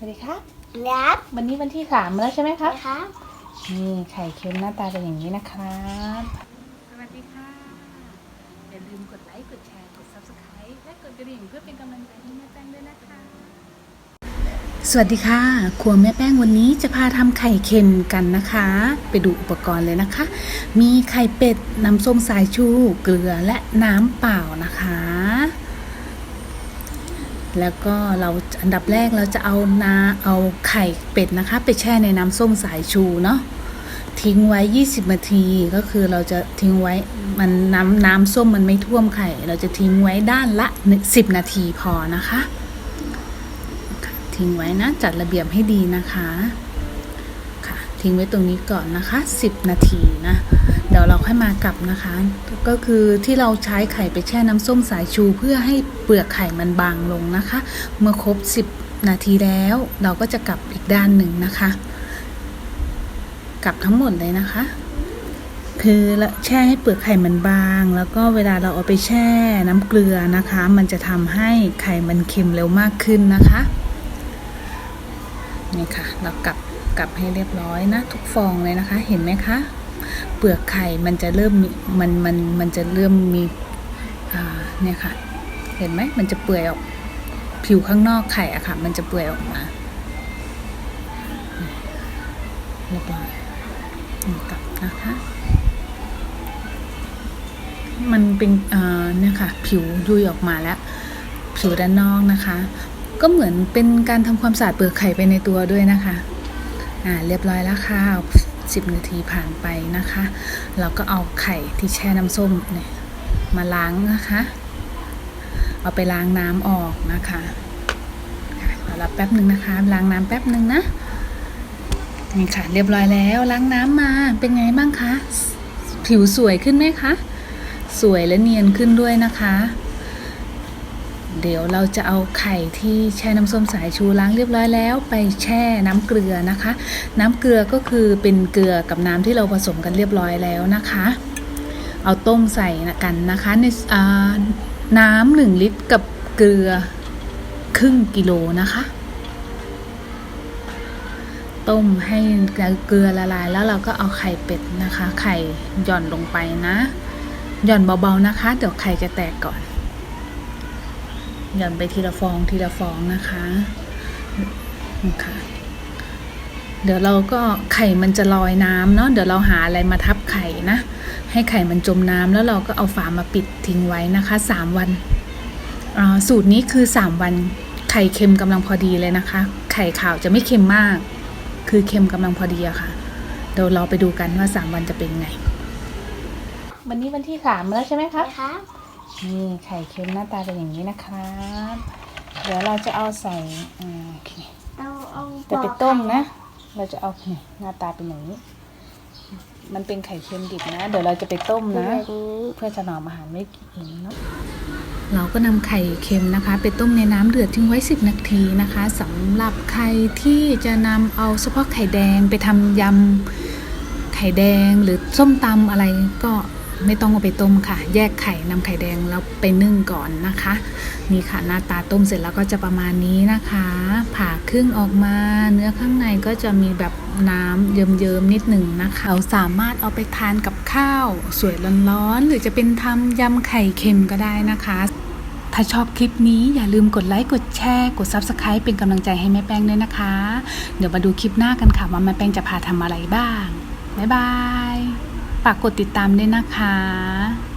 สวัสดีครับรับวันนี้วันที่สามแล้วใช่ไหมครับนะครับ นี่ไข่เค็มหน้าตาเป็นอย่างนี้นะครับ สวัสดีค่ะ อย่าลืมกดไลค์ กดแชร์ กด subscribe และกดกระดิ่งเพื่อเป็นกำลังใจให้แม่แป้งด้วยนะคะ สวัสดีค่ะครัวแม่แป้งวันนี้จะพาทำไข่เค็มกันนะคะ ไปดูอุปกรณ์เลยนะคะ มีไข่เป็ด น้ำส้มสายชู เกลือและน้ำเปล่านะคะ แล้วก็เราอันดับแรกเราจะเอานาเอาไข่เป็ดนะคะ ไปแช่ในน้ำส้มสายชูเนาะทิ้งไว้ 20 นาทีก็คือเราจะทิ้งไว้มันน้ำน้ำส้มมันไม่ท่วมไข่ เราจะทิ้งไว้ด้านละ 10 นาทีพอนะคะ ทิ้งไว้นะจัดระเบียบให้ดีนะคะค่ะทิ้งไว้ตรงนี้ก่อนนะคะ 10 นาทีนะ เดี๋ยวเราค่อยมากลับนะคะ ก็คือที่เราใช้ไข่ไปแช่น้ำส้มสายชูเพื่อให้เปลือกไข่มันบางลงนะคะ เมื่อครบ 10 นาทีแล้ว เราก็จะกลับอีกด้านหนึ่งนะคะ กลับทั้งหมดเลยนะคะ คือแช่ให้เปลือกไข่มันบาง แล้วก็เวลาเราเอาไปแช่น้ำเกลือนะคะ มันจะทำให้ไข่มันเค็มเร็วมากขึ้นนะคะนี่ค่ะ เรากลับกลับให้เรียบร้อยนะ ทุกฟองเลยนะคะ เห็นไหมคะ เปลือกไข่มันจะเริ่มมันมันมันจะเริ่มมีเนี่ยค่ะ เห็นไหมมันจะเปื่อยออกผิวข้างนอกไข่อะค่ะ มันจะเปื่อยออกมาเรียบร้อยกลับนะคะมันเป็นเนี่ยค่ะ ผิวยุยออกมาแล้วผิวด้านนอกนะคะ ก็เหมือนเป็นการทำความสะอาดเปลือกไข่ไปในตัวด้วยนะคะ อ่า เรียบร้อยแล้วค่ะ สิบนาทีผ่านไปนะคะ เราก็เอาไข่ที่แช่น้ำส้มเนี่ยมาล้างนะคะ เอาไปล้างน้ำออกนะคะเราแป๊บหนึ่งนะคะ ล้างน้ำแป๊บหนึ่งนะนี่ค่ะ เรียบร้อยแล้วล้างน้ำมาเป็นไงบ้างคะ ผิวสวยขึ้นไหมคะ สวยและเนียนขึ้นด้วยนะคะ เดี๋ยวเราจะเอาไข่ที่แช่น้ำส้มสายชูล้างเรียบร้อยแล้ว ไปแช่น้ำเกลือนะคะ น้ำเกลือก็คือเป็นเกลือกับน้ำที่เราผสมกันเรียบร้อยแล้วนะคะ เอาต้มใส่กันนะคะในน้ำหนึ่งลิตรกับเกลือครึ่งกิโลนะคะ ต้มให้เกลือละลายแล้วเราก็เอาไข่เป็ดนะคะ ไข่หย่อนลงไปนะ หย่อนเบาๆนะคะ เดี๋ยวไข่จะแตกก่อน หย่อนไปทีละฟองทีละฟองนะคะค่ะเดี๋ยวเราก็ไข่มันจะลอยน้ำเนาะเดี๋ยวเราหาอะไรมาทับไข่นะ ให้ไข่มันจมน้ำแล้วเราก็เอาฝามาปิดทิ้งไว้นะคะสามวันอ่าสูตรนี้คือสามวันไข่เค็มกำลังพอดีเลยนะคะ ไข่ขาวจะไม่เค็มมาก คือเค็มกำลังพอดีอะค่ะ เดี๋ยวเราไปดูกันว่าสามวันจะเป็นไง วันนี้วันที่สามแล้วใช่ไหมคะ นะครับนี่ไข่เค็มหน้าตาเป็นอย่างนี้นะครับ เดี๋ยวเราจะเอาใส่อ่าโอเคเอาเอาจะไปต้มนะ เราจะเอาเนี่ยหน้าตาเป็นอย่างนี้ มันเป็นไข่เค็มดิบนะ เดี๋ยวเราจะไปต้มนะนะเพื่อถนอมอาหารไม่กินเนาะเราก็นำไข่เค็มนะคะ ไปต้มในน้ำเดือดทิ้งไว้ 10 นาทีนะคะสำหรับใครที่จะนำเอาเฉพาะไข่แดงไปทำยำไข่แดงหรือส้มตำอะไรก็ ไม่ต้องเอาไปต้มค่ะ แยกไข่นำไข่แดงแล้วไปนึ่งก่อนนะคะ นี่ค่ะหน้าตาต้มเสร็จแล้วก็จะประมาณนี้นะคะ ผ่าครึ่งออกมา เนื้อข้างในก็จะมีแบบน้ำเยิ้มๆนิดหนึ่งนะคะเราสามารถเอาไปทานกับข้าว สวยร้อนๆหรือจะเป็นทำยำไข่เค็มก็ได้นะคะ ถ้าชอบคลิปนี้อย่าลืมกดไลค์กดแชร์กด Subscribe เป็นกำลังใจให้แม่แป้งด้วยนะคะ เดี๋ยวมาดูคลิปหน้ากันค่ะว่าแม่แป้งจะพาทำอะไรบ้างบ๊ายบาย ฝากกดติดตามด้วยนะคะ